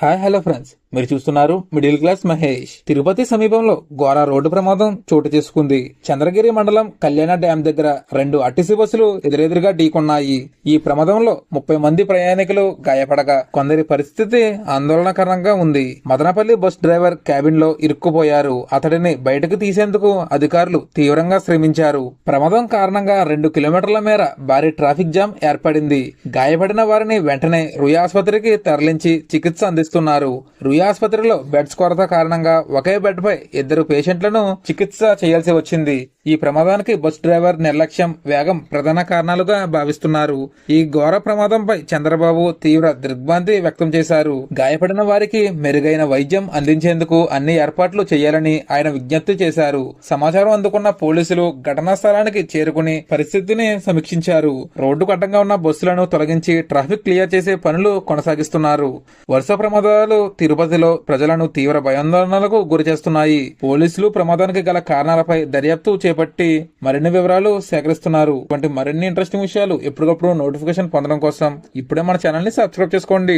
Hi, hello friends. మీరు చూస్తున్నారు middle class Mahesh. Tirupati సమీపంలో ఘోర రోడ్డు ప్రమాదం చోటు చేసుకుంది. చంద్రగిరి మండలం కళ్యాణ డ్యాం దగ్గర రెండు ఆర్టీసీ బస్సులు ఎదురెదురుగా ఢీకొన్నాయి. ఈ ప్రమాదంలో ముప్పై మంది ప్రయాణికులు గాయపడగా కొందరి పరిస్థితి ఆందోళనకరంగా ఉంది. మదనపల్లి బస్ డ్రైవర్ క్యాబిన్లో ఇరుక్కుపోయారు. అతడిని బయటకు తీసేందుకు అధికారులు తీవ్రంగా శ్రమించారు. ప్రమాదం కారణంగా రెండు కిలోమీటర్ల మేర భారీ ట్రాఫిక్ జామ్ ఏర్పడింది. గాయపడిన వారిని వెంటనే రుయా ఆసుపత్రికి తరలించి చికిత్స అందిస్తున్నారు. రుయా ఆసుపత్రిలో బెడ్స్ కొరత కారణంగా ఒకే బెడ్ పై ఇద్దరు పేషెంట్లను చికిత్స చేయాల్సి వచ్చింది. ఈ ప్రమాదానికి బస్ డ్రైవర్ నిర్లక్ష్యం వేగం ప్రధాన కారణాలుగా భావిస్తున్నారు. ఈ ఘోర ప్రమాదంపై చంద్రబాబు తీవ్ర దిగ్భ్రాంతి వ్యక్తం చేశారు. గాయపడిన వారికి మెరుగైన వైద్యం అందించేందుకు అన్ని ఏర్పాట్లు చేయాలని ఆయన విజ్ఞప్తి చేశారు. సమాచారం అందుకున్న పోలీసులు ఘటనా స్థలానికి చేరుకుని పరిస్థితిని సమీక్షించారు. రోడ్డుకు అడ్డంగా ఉన్న బస్సులను తొలగించి ట్రాఫిక్ క్లియర్ చేసే పనులు కొనసాగిస్తున్నారు. వరుస ప్రమాదాలు తిరుపతి తిరుపతిలో ప్రజలను తీవ్ర భయాందోళనలకు గురిచేస్తున్నాయి. పోలీసులు ప్రమాదానికి గల కారణాలపై దర్యాప్తు చేపట్టి మరిన్ని వివరాలు సేకరిస్తున్నారు. వంటి మరిన్ని ఇంట్రెస్టింగ్ విషయాలు ఎప్పటికప్పుడు నోటిఫికేషన్ పొందడం కోసం ఇప్పుడే మన ఛానల్ని సబ్స్క్రైబ్ చేసుకోండి.